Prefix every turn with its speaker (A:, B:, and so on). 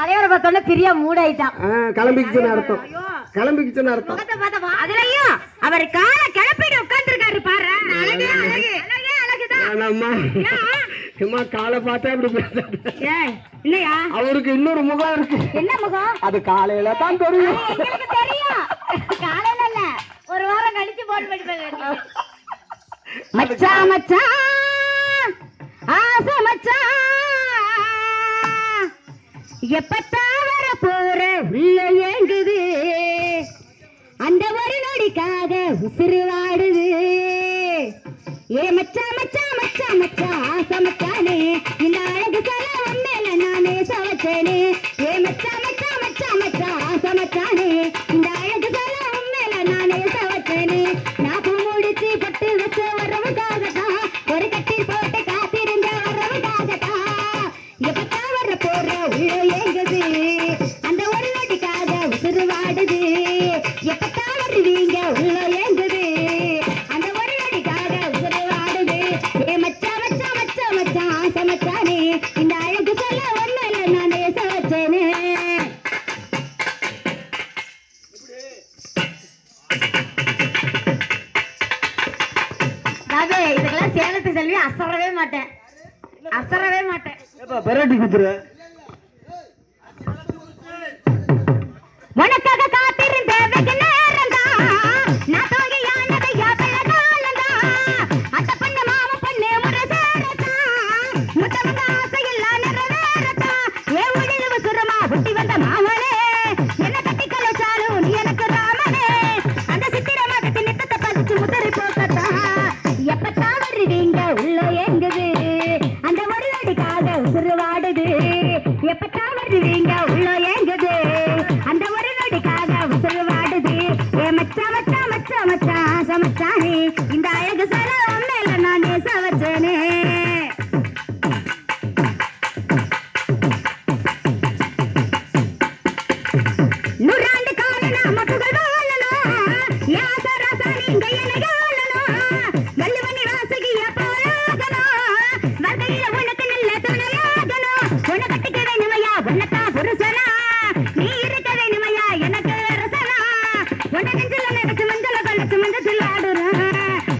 A: தலைவரை பார்த்தோன்னே பிரியா மூடாயிட்டான்
B: கிளம்பிக்கிச்சுன்னு அர்த்தம். கிளம்பிக்கிச்சுன்னு அர்த்தம்.
A: அதுலயும் அவர் காலை கிளப்பிட்டு உட்கார்ந்துருக்காரு பாரு. அழகே அழகு அழகே. அழகுதான்.
B: காலை பார்த்தா அப்படி
A: இல்லையா
B: அவருக்கு இன்னொரு முகம் இருக்கு.
A: என்ன முகம்?
B: அது காலையில தான் தெரியும்.
A: தெரியும். காலையில இல்ல. ஒரு வாரம் கழிச்சு போன் பண்ணி பாருங்க மச்சான் மச்சான். ஆசை மச்சான். எப்பத்தா வர போற உள்ள ஏங்குது? அந்த ஒரு நொடிக்காக உசுறு வாடுது. ஏ மச்சா மச்சா மச்சா மச்சா ஆசை மச்சானே இந்த அழகு சல உண்மையில நானே சவச்சேனே. எப்பத்தான் வர போற உள்ள ஏங்குது அந்த ஒரு நொடிக்காக உசுறு வாடுது எப்பத்தான் வருவீங்க உள்ள ஏங்குது அந்த ஒரு நொடிக்காக உசுறு வாடுது ஏ மச்சா மச்சா மச்சா மச்சா ஆசை மச்சானே இந்த அழகு சொல்ல ஒண்ணுல நானே சவச்சேனே ராஜே இதுக்கெல்லாம் சேலத்து செல்வி அசரவே மாட்டேன். அசரவே மாட்டேன்.
B: பெரட்டி குத்துரு
A: வருது வாடுது எப்பத்தான் வருவீங்க உள்ள ஏங்குது. அந்த ஒரு நொடிக்காக உசுறு வாடுது. ஏ மச்சா மச்சா மச்சா மச்சா அழகு மச்சானே